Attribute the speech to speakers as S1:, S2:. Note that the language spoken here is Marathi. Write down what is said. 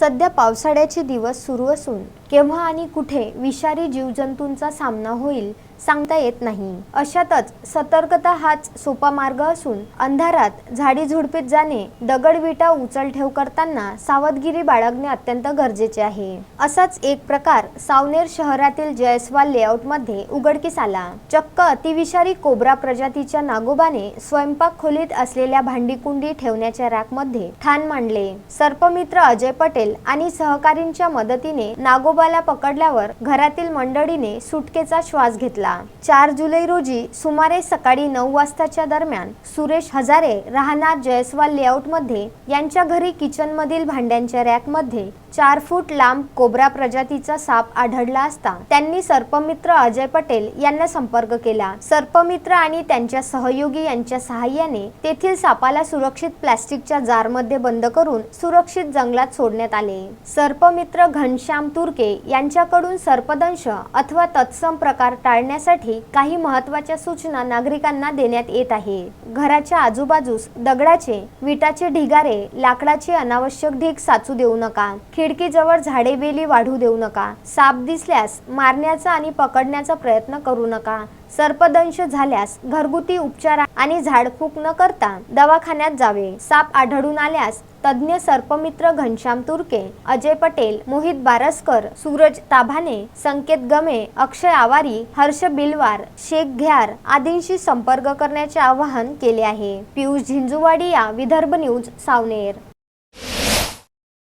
S1: सध्या पावसाळ्याचे दिवस सुरू असून केव्हा आणि कुठे विषारी जीवजंतूंचा सामना होईल सांगता येत नाही. अशातच सतर्कता हाच सोपा मार्ग असून अंधारात झाडी झुडपीत जाणे दगडविटा उचलठेव करताना सावधगिरी बाळगणे अत्यंत गरजेचे आहे. असाच एक प्रकार सावनेर शहरातील जयस्वाल लेआउटमध्ये उघडकीस आला. चक्क अतिविषारी कोब्रा प्रजातीच्या नागोबाने स्वयंपाक खोलीत असलेल्या भांडीकुंडी ठेवण्याच्या रॅकमध्ये ठाण मांडले. सर्पमित्र अजय पटेल आणि सहकारींच्या मदतीने नागोबा नागोबाला पकडल्यावर घरातील मंडळीने सुटकेचा श्वास घेतला. चार जुलै रोजी सुमारे सकाळी नऊ वाजताच्या दरम्यान सुरेश हजारे राहणार जयस्वाल लेआउटमध्ये यांच्या घरी किचनमधील भांड्यांच्या रॅकमध्ये चार फूट लांब कोब्रा प्रजातीचा साप आढळला असता त्यांनी सर्पमित्र अजय पटेल यांना संपर्क केला. सर्पमित्र आणि त्यांच्या सहयोगी यांच्या सहाय्याने तेथील सापाला सुरक्षित प्लॅस्टिकच्या जारमध्ये बंद करून सुरक्षित जंगलात सोडण्यात आले. सर्पमित्र घनश्याम तुर्के यांच्याकडून सर्पदंश अथवा तत्सम प्रकार टाळण्यासाठी काही महत्त्वाच्या सूचना नागरिकांना देण्यात येत आहे. घराच्या आजूबाजूस दगडाचे विटाचे ढिगारे लाकडाचे अनावश्यक ढीग साचू देऊ नका. खिडकीजवळ झाडे वेली वाढू देऊ नका. साप दिसल्यास मारण्याचा आणि पकडण्याचा प्रयत्न करू नका. सर्पदंश झाल्यास घरगुती उपचार आणि झाडफूक न करता दवाखान्यात जावे. साप आढळून आल्यास तज्ज्ञ सर्पमित्र घनश्याम तुर्के अजय पटेल मोहित बारसकर सूरज ताभाने संकेत गमे अक्षय आवारी हर्ष बिलवार शेख घ्यार आदींशी संपर्क करण्याचे आवाहन केले आहे. पियुष झिंजुवाडी या विदर्भ न्यूज सावनेर.